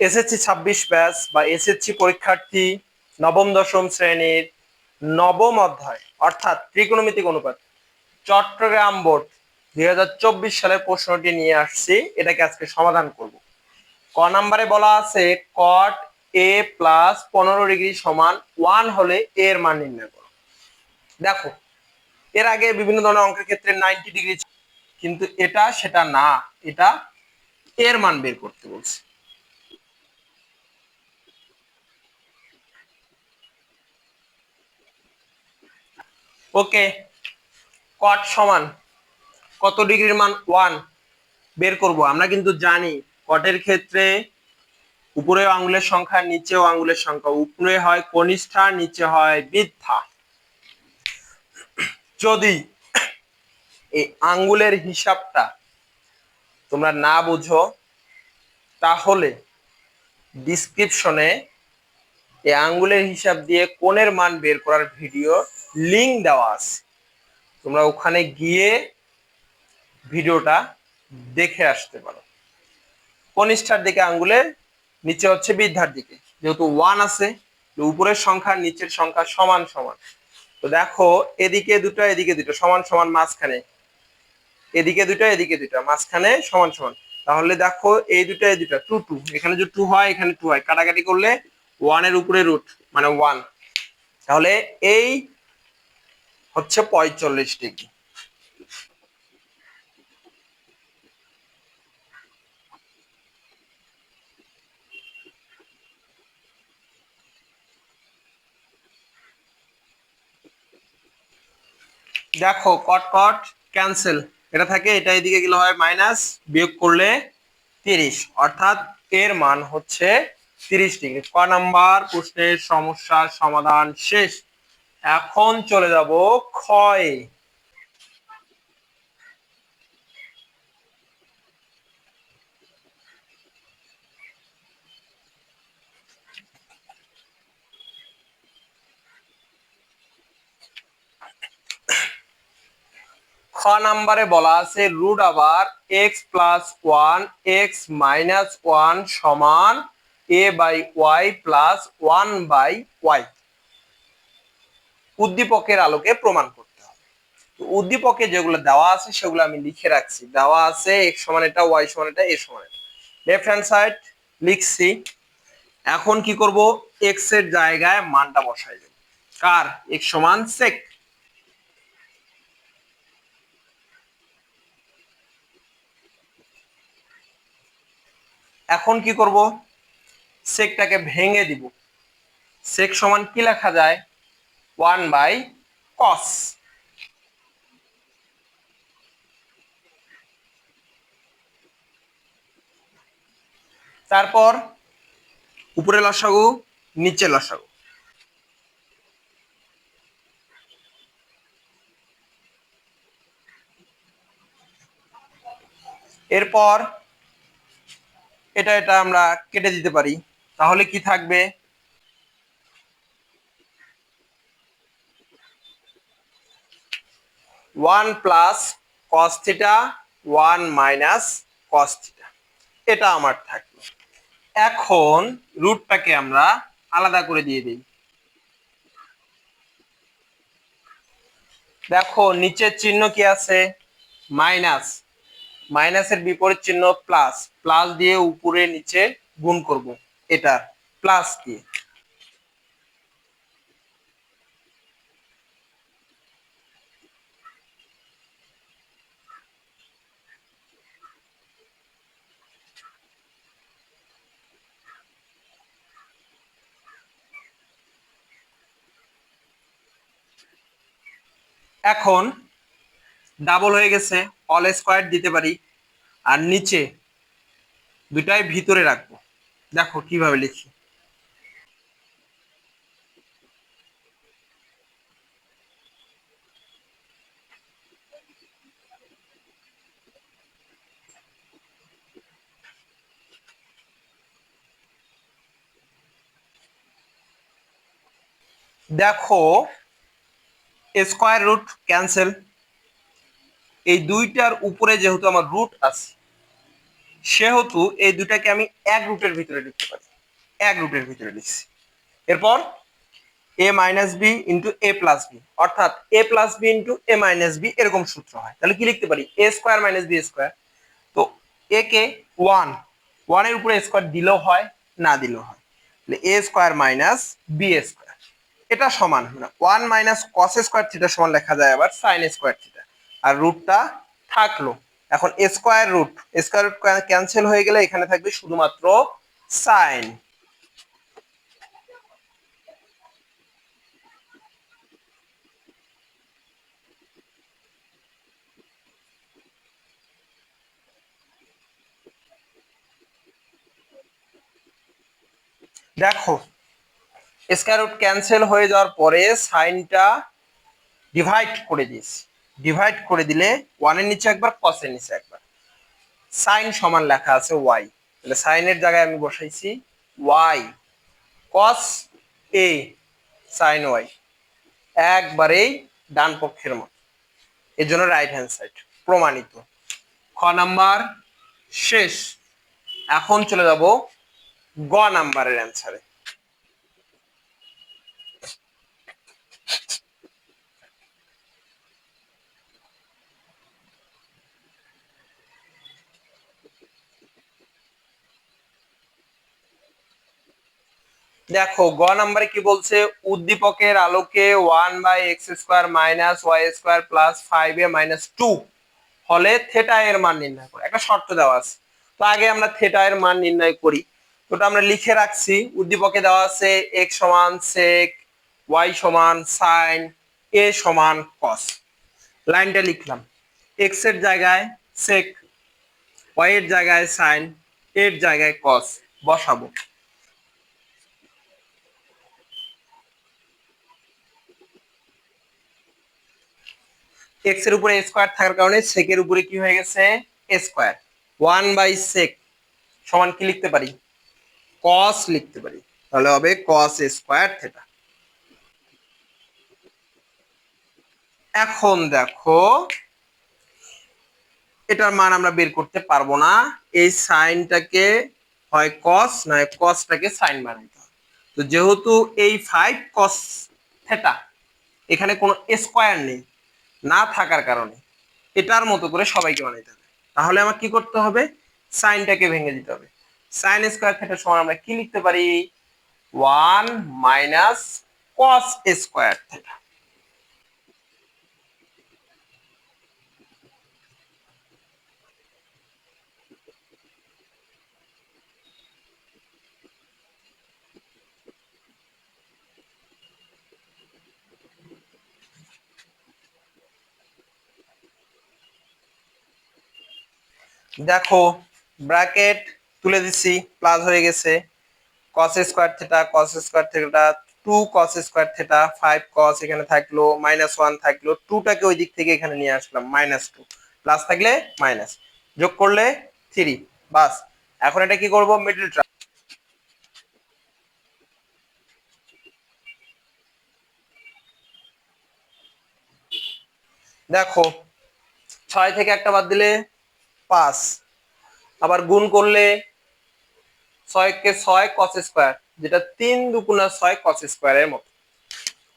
SSC ছাব্বিশ batch বা SSC পরীক্ষার্থী নবম, দশম শ্রেণির নবম অধ্যায়, অর্থাৎ ত্রিকোণমিতিক অনুপাত, চট্টগ্রাম বোর্ড, দুই সালের প্রশ্নটি নিয়ে আসছি। এটাকে আজকে সমাধান করব। ক নাম্বারে বলা আছে কট এ প্লাস পনেরো ডিগ্রি সমান ওয়ান হলে এর মান নির্ণয় করো। দেখো, এর আগে বিভিন্ন ধরনের অঙ্কের ক্ষেত্রে নাইনটি ডিগ্রি কিন্তু এটা সেটা না, এটা এর মান বের করতে বলছে। ওকে কট সমান, কত ডিগ্রির মান? ওয়ান বের করব। আমরা কিন্তু জানি কটের ক্ষেত্রে উপরে আঙ্গুলের সংখ্যা, নিচেও আঙ্গুলের সংখ্যা। উপরে হয় কনিষ্ঠা, নিচে হয় বৃদ্ধা। যদি এই আঙ্গুলের হিসাবটা তোমরা না বুঝো, তাহলে ডিসক্রিপশনে এই আঙ্গুলের হিসাব দিয়ে কোণের মান বের করার ভিডিও লিংক দেওয়া আছে। তোমরা ওখানে গিয়ে ভিডিওটা দেখে আসতে পারো। কনিষ্ঠার দিকে আঙ্গুলের নিচে হচ্ছে বৃদ্ধার দিকে। যেহেতু ওয়ান আছে উপরের সংখ্যা, নিচের সংখ্যা সমান সমান। তো দেখো, এদিকে দুটো এদিকে দুটো, সমান সমান মাঝখানে। এদিকে দুটো এদিকে দুটো, মাঝখানে সমান সমান। তাহলে দেখো, এই দুটো এই দুটো টু টু এখানে যদি টু হয়, এখানে টু হয়। কাটাকাটি করলে ওয়ানের উপরে রুট মানে ওয়ান তাহলে এই হচ্ছে পঁয়তাল্লিশ ডিগ্রি। দেখো, কট কট ক্যান্সেল এটা থাকে, এটা এদিকে গেলে হয় মাইনাস বিয়োগ করলে তিরিশ। অর্থাৎ এর মান হচ্ছে তিরিশ ডিগ্রি। ক নাম্বার প্রশ্নের সমস্যার সমাধান শেষ। এখন চলে যাব ক্ষয়। খ নাম্বারে বলা আছে রুট আবার x plus one x minus one সমান a by y plus one by y উদ্দীপকের আলোকে প্রমাণ করতে হবে। তো উদ্দীপকে যেগুলো দেওয়া আছে, সেগুলো আমি লিখে রাখছি। দেওয়া আছে এক্স সমান এটা ওয়াই সমান এটা এ সমান এটা। লেফট হ্যান্ড সাইড লিখছি। এখন কি করব? এক্সের জায়গায় মানটা বসাই দেব। কার? এক্স সমান সেক এখন কি করব? সেকটাকে ভেঙে দিব। সেক সমান কি লেখা যায়? One by cos. তারপর উপরে লসাগু নিচে লসাগু। এরপর এটা এটা আমরা কেটে দিতে পারি। তাহলে কি থাকবে? One plus cos theta, one minus cos theta. এটা আমার থাকবে এখন রুটটাকে আমরা আলাদা করে দিয়ে দিই। দেখো, নিচের চিহ্ন কি আছে? মাইনাস। মাইনাসের বিপরীত চিহ্ন প্লাস। প্লাস দিয়ে উপরে, নিচে গুণ করব। এটা প্লাস দিয়ে এখন ডাবল হয়ে গেছে অল স্কোয়ার দিতে পারি, আর নিচে দুটাই ভিতরে রাখব। দেখো কীভাবে লিখি। দেখো স্কোয়ার রুট ক্যান্সেল এই দুইটার উপরে যেহেতু আমার রুট আছে, সেহেতু এই দুটাকে আমি এক রুটের ভিতরে লিখতে পারি। এক রুটের ভিতরে লিখছি। এরপর a minus b into a plus b অর্থাৎ a plus b into a minus b এরকম সূত্র হয়। তাহলে কি লিখতে পারি? A square minus b square তো এ কে ওয়ান ওয়ানের উপরে স্কোয়ার দিলেও হয়, না দিলেও হয়। A square minus b square এটা সমান one minus cos square theta সমান লেখা যায় আবার সাইন স্কোয়ার থিটা আর রুটটা থাকল। এখন square root square root cancel হয়ে গেলে এখানে থাকবে শুধুমাত্র সাইন দেখো স্কয়ার রুট ক্যান্সেল হয়ে যাওয়ার পরে সাইনটা ডিভাইড করে দিয়েছি ডিভাইড করে দিলে ওয়ানের নিচে একবার কসের নিচে একবার। সাইন সমান লেখা আছে ওয়াই তাহলে সাইনের জায়গায় আমি বসাইছি y cos a sine y একবারেই ডান পক্ষের মতো। এর জন্য রাইট হ্যান্ড সাইড প্রমাণিত। খ নাম্বার, শেষ। এখন চলে যাব গ নাম্বারের অ্যান্সারে দেখো, গ নাম্বারে কি বলছে? উদ্দীপকের আলোকে one by x square minus y square plus five a minus two হলে থেটা এর মান নির্ণয় করে। একটা শর্ত দেওয়া আছে। তো আগে আমরা থেটা এর মান নির্ণয় করি। তো আমরা লিখে রাখছি। উদ্দীপকে দেওয়া আছে এক্স সমান সেক ওয়াই সমান সাইন এ সমান কস লাইনটা লিখলাম। এক্সের জায়গায় সেক ওয়াই এর জায়গায় সাইন এর জায়গায় কস বসাবো। এক্সের উপরে স্কোয়ার থাকার কারণে সেকের উপরে কি হয়ে গেছে? স্কোয়ার ওয়ান বাই সেক সমান কি লিখতে পারি? কস লিখতে পারি। তাহলে হবে কস স্কোয়ার থেটা এখন দেখো, এটার মান আমরা বের করতে পারব না। এই সাইনটাকে হয় কস নয় কসটাকে সাইন বানাইতে হবে তো যেহেতু এই ফাইভ কস থেটা এখানে কোনো স্কোয়ার নেই, না থাকার কারণে। এটার মতো করে সবাইকে বানাইতে হবে। তাহলে আমার কি করতে হবে? সাইনটাকে ভেঙে দিতে হবে। সাইন স্কোয়ার থেটার সমান আমরা কি লিখতে পারি? One minus cos square theta দেখো ব্র্যাকেট তুলে দিচ্ছি প্লাস হয়ে গেছে। Cos square theta cos square theta two cos square theta five cos এখানে থাকল মাইনাস ওয়ান থাকল। টুটাকে ওই দিক থেকে এখানে নিয়ে আসলাম মাইনাস টু প্লাস থাকলে মাইনাস যোগ করলে থ্রি বাস। এখন এটা কি করব? মিডল টার্ম দেখো, ছয় থেকে একটা বাদ দিলে পাঁচ। আবার গুণ করলে ছয়কে ছয় কস স্কোয়ার যেটা তিন দুগুণা ছয় কস স্কোয়ারের মতো।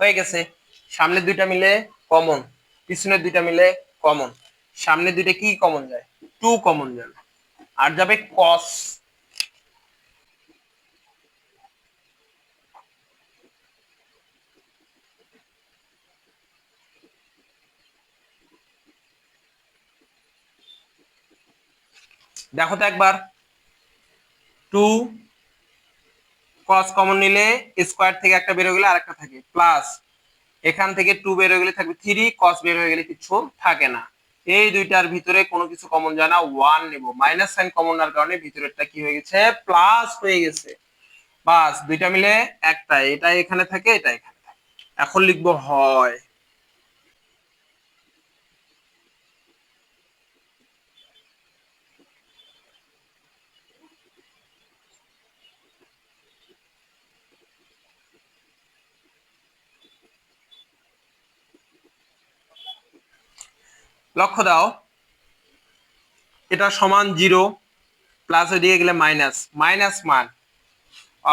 হয়ে গেছে। সামনে দুইটা মিলে কমন পিছনের দুইটা মিলে কমন সামনে দুইটা কি কমন যায়? টু কমন যাবে আর যাবে কস দেখো তো একবার। টু কস কমন নিলে স্কোয়ার থেকে একটা বের হয়ে গেলে আরেকটা থাকে। প্লাস এখান থেকে টু বের হয়ে গেলে থাকবে থ্রি কস বের হয়ে গেলে কিছু থাকে না। এই দুইটার ভিতরে কোনো কিছু কমন যায় না ওয়ান নেব। মাইনাস সাইন কমন নেওয়ার কারণে ভিতরেরটা কি হয়ে গেছে? প্লাস হয়ে গেছে। বাস, দুইটা মিলে একটা। এটা এখানে থাকে, এটা এখানে থাকে। এখন লিখব হয়। লক্ষ্য দাও। এটা সমান জিরো প্লাস ওইদিকে গেলে মাইনাস মাইনাস মান।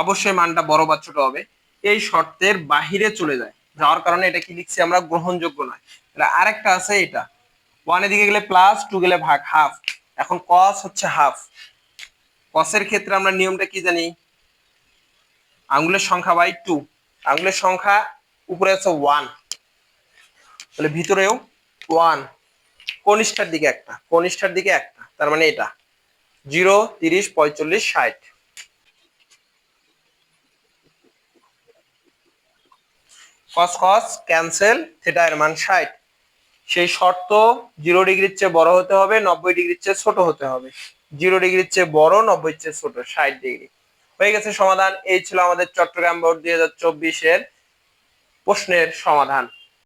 অবশ্যই মানটা বড় বা ছোট হবে। এই শর্তের বাহিরে চলে যায়। যাওয়ার কারণে এটা কি লিখছি আমরা? গ্রহণযোগ্য নয়। এটা আরেকটা আছে এটা। ওয়ানের দিকে গেলে প্লাস টু গেলে ভাগ হাফ এখন কস হচ্ছে হাফ কসের ক্ষেত্রে আমরা নিয়মটা কি জানি? আঙ্গুলের সংখ্যা বাই টু আঙ্গুলের সংখ্যা উপরে আছে ওয়ান তাহলে ভিতরেও ওয়ান কনিষ্ঠার দিকে একটা, কনিষ্ঠার দিকে একটা, তার মানে এটা। জিরো, তিরিশ, পঁয়তাল্লিশ, ষাট। কস কস, ক্যান্সেল, থিটা এর মান ষাট। সেই শর্ত জিরো ডিগ্রির চেয়ে বড় হতে হবে, নব্বই ডিগ্রির চেয়ে ছোট হতে হবে। জিরো ডিগ্রির চেয়ে বড়, নব্বই চেয়ে ছোট, ষাট ডিগ্রি। হয়ে গেছে সমাধান। এই ছিল আমাদের চট্টগ্রাম বোর্ড দুই হাজার চব্বিশের প্রশ্নের সমাধান।